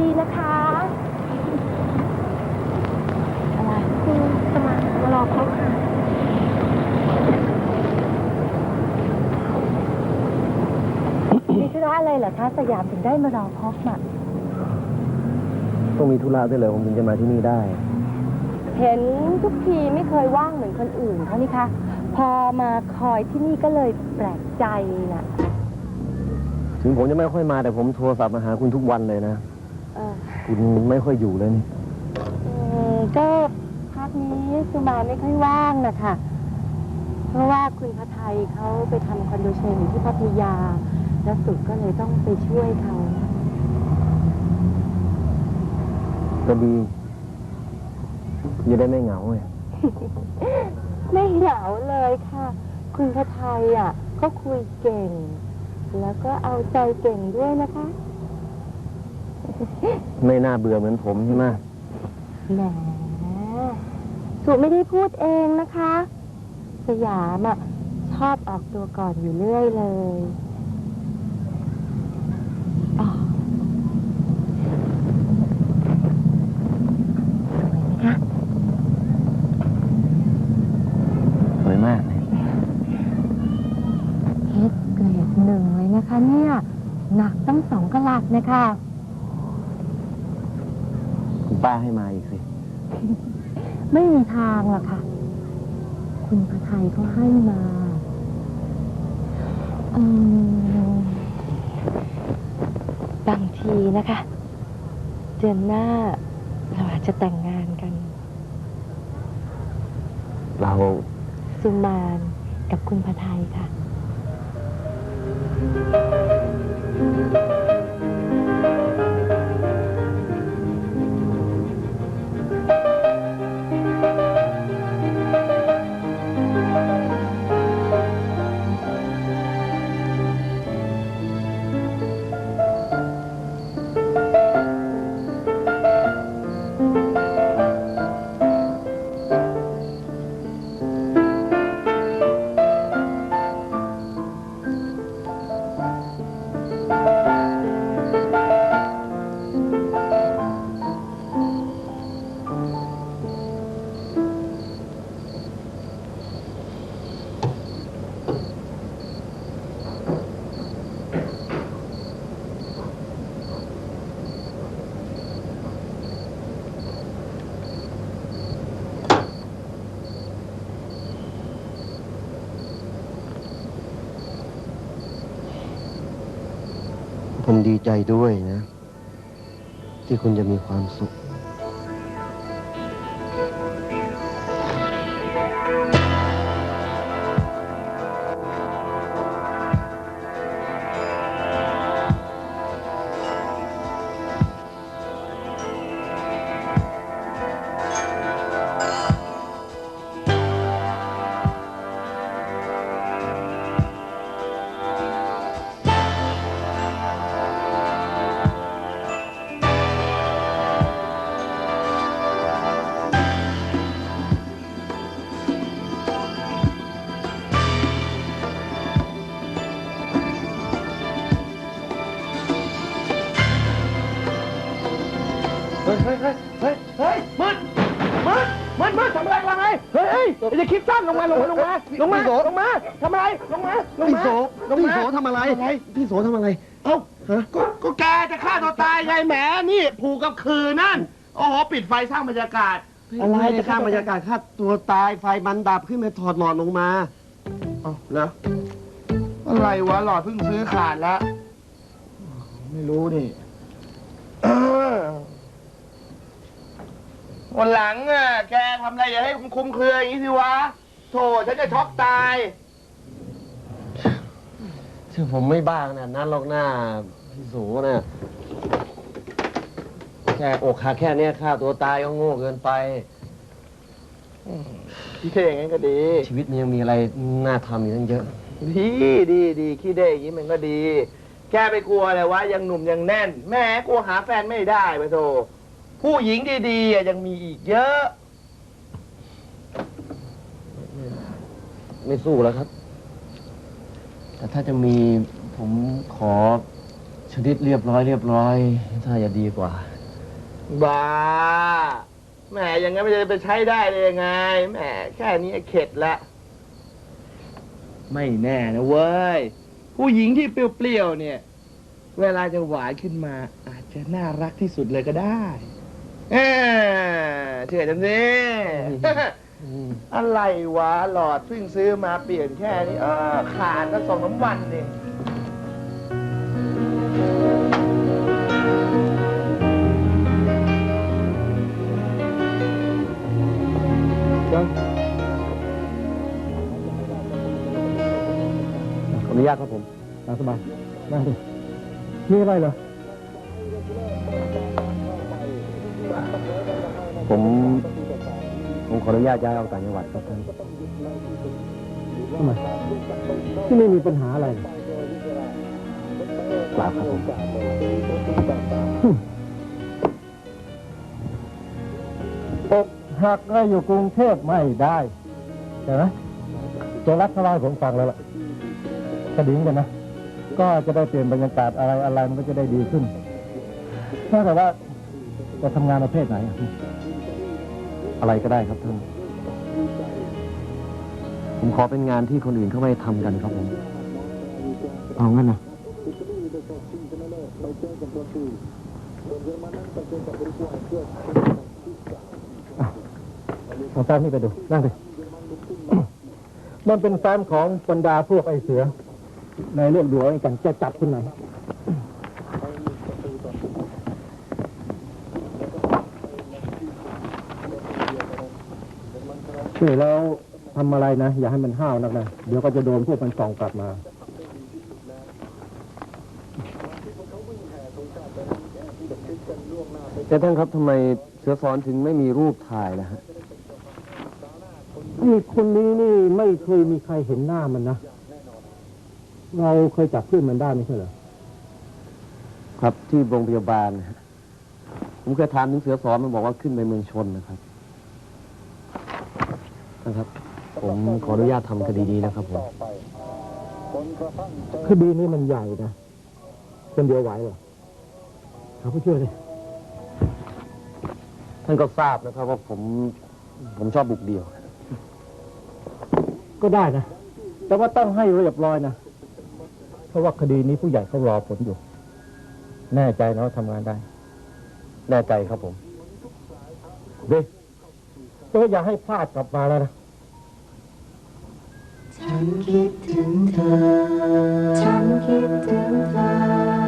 ดีๆนะคะอะไรคุณสมานมารอพบค่ะ มีธุระอะไรเหรอคะ สยามถึงได้มารอพบอะต้องมีธุระด้วยเหรอผมถึงจะมาที่นี่ได้ เห็นทุกทีไม่เคยว่างเหมือนคนอื่นเขานี่คะ พอมาคอยที่นี่ก็เลยแปลกใจน่ะ ถึงผมจะไม่ค่อยมาแต่ผมโทรศัพท์มาหาคุณทุกวันเลยนะ เออคุณไม่ค่อยอยู่เลยนี่อืมก็พักนี้สุมาไม่ค่อยว่างนะคะเพราะว่าคุณพระไทยเขาไปทำคอนโดเชนอยู่ที่พัทยา แล้วสุก็เลยต้องไปช่วยเขาก็ดีจะได้ไม่เหงาไงไม่เหงาเลยค่ะ คุณพระไทยอะเขาคุยเก่ง แล้วก็เอาใจเก่งด้วยนะคะ ไม่น่าเบื่อเหมือนผมใช่ไหมแหมสุไม่ได้พูดเองนะคะ สยามอะชอบออกตัวก่อนอยู่เรื่อยเลยอ๋อสวยไหมคะสวยมากเลยเพชรเกรดหนึ่งเลยนะคะเนี่ย หนักตั้งสองกะลัดนะคะคุณ ป้าให้มาอีกสิ ไม่มีทางหรอกค่ะ คุณพระไทยเขาให้มาอืมบางทีนะคะ เดือนหน้า เราอาจจะแต่งงานกัน เราสุมานกับคุณพระไทยค่ะ ผมดีใจด้วยนะ ที่คุณจะมีความสุข เฮ้ยเฮ้ยเฮ้ยเฮ้ยเฮ้ยมืดมืดมืดมืดทำอะไรวะไงเฮ้ยเฮ้ยอย่าคิดสั้นลงมาลงมาลงมาลงมาลงมาทำอะไรลงมาลงพี่มาโสลงพี่มาโสทำอะไร พี่โสทำอะไร เอ้าฮะ ก็ก็แกจะฆ่าตัวตายไงแหมนี่ผูกกับคืนนั่นโอ้โหปิดไฟสร้างบรรยากาศ อะไรจะข้ามบรรยากาศฆ่าตัวตายไฟมันดับขึ้นมาถอดหลอดลงมาเอ้าเหรออะไรวะหลอดเพิ่งซื้อขาดแล้วไม่รู้นี่เออ วันหลังอะแกทำอะไรอย่าให้คุมเครืออย่างนี้สิวะโถฉันจะช็อกตายคือผมไม่บ้าขนาดนั้นหรอกหน้าพี่โสนะแค่อกหักแค่เนี้ยฆ่าตัวตายก็โง่เกินไป พี่เท่อย่างนั้นก็ดี ชีวิตมันยังมีอะไรน่าทำอีกตั้งเยอะ ดีดีดีขี้เด้อย่างนี้มันก็ดีแค่ไปกลัวอะไรวะยังหนุ่มยังแน่นแหม่กลัวหาแฟนไม่ได้ไปโถ ผู้หญิงดีๆอะยังมีอีกเยอะ ไม่สู้แล้วครับ แต่ถ้าจะมีผมขอชนิดเรียบร้อยเรียบร้อย ถ้าจะดีกว่า บ้าแหมอย่างงั้นไม่จะไปใช้ได้เลยยังไงแหมแค่นี้เข็ดละ ไม่แน่นะเว้ย ผู้หญิงที่เปรี้ยวๆเนี่ย เวลาจะหวานขึ้นมา อาจจะน่ารักที่สุดเลยก็ได้ เออเชื่อฉันสิ อะไรวะหลอดเพิ่งซื้อมาเปลี่ยนแค่นี้เออขาดก็สองน้ำวันเองขออนุญาตครับผมตามสบายนั่งดิมีอะไรเหรอ ผมผมขออนุญาตย้ายออกต่างจังหวัดครับท่านทำไมที่ไม่มีปัญหาอะไรเปล่าครับผมอกหักก็อยู่กรุงเทพไม่ได้ใช่ไหมจะรักเท่าไรผมฟังแล้วล่ะกระดิ่งกันนะ ก็จะได้เปลี่ยนบรรยากาศอะไรอะไรมันก็จะได้ดีขึ้นถ้าแต่ว่าจะทำงานประเภทไหน อะไรก็ได้ครับท่าน ผมขอเป็นงานที่คนอื่นเขาไม่ทำกันครับผม เอางั้นนะอะเอาแฟ้มนี่ไปดู นั่งดิมันเป็นแฟ้มของบรรดาพวกไอเสือ ในเรื่องดูเอาเองกันจะจับคุณไหน ช่วยแล้วทำอะไรนะ อย่าให้มันห้าวนักนะ เดี๋ยวก็จะโดนพวกมันส่องกลับมาแต่ท่านครับทำไมเสือสอนถึงไม่มีรูปถ่ายนะฮะนี่คนนี้นี่ไม่เคยมีใครเห็นหน้ามันนะ เราเคยจับเพื่อนมันได้ไม่ใช่เหรอ ครับที่โรงพยาบาลนะฮะผมเคยถามถึงเสือสอนมันบอกว่าขึ้นไปเมืองชนนะครับ นะครับ ผมขออนุญาตทำคดีนี้นะครับผมคดีนี้มันใหญ่นะคนเดียวไหวเหรอหาผู้ช่วยเลยท่านก็ทราบนะครับว่าผมผมชอบบุกเดี่ยว ก็ได้นะ แต่ว่าต้องให้เรียบร้อยนะ เพราะว่าคดีนี้ผู้ใหญ่เขารอผลอยู่ แน่ใจนะว่าทำงานได้ แน่ใจครับผมดี แต่ว่าอย่าให้พลาดกลับมาแล้วนะ ฉันคิดถึงเธอ ฉันคิดถึงเธอ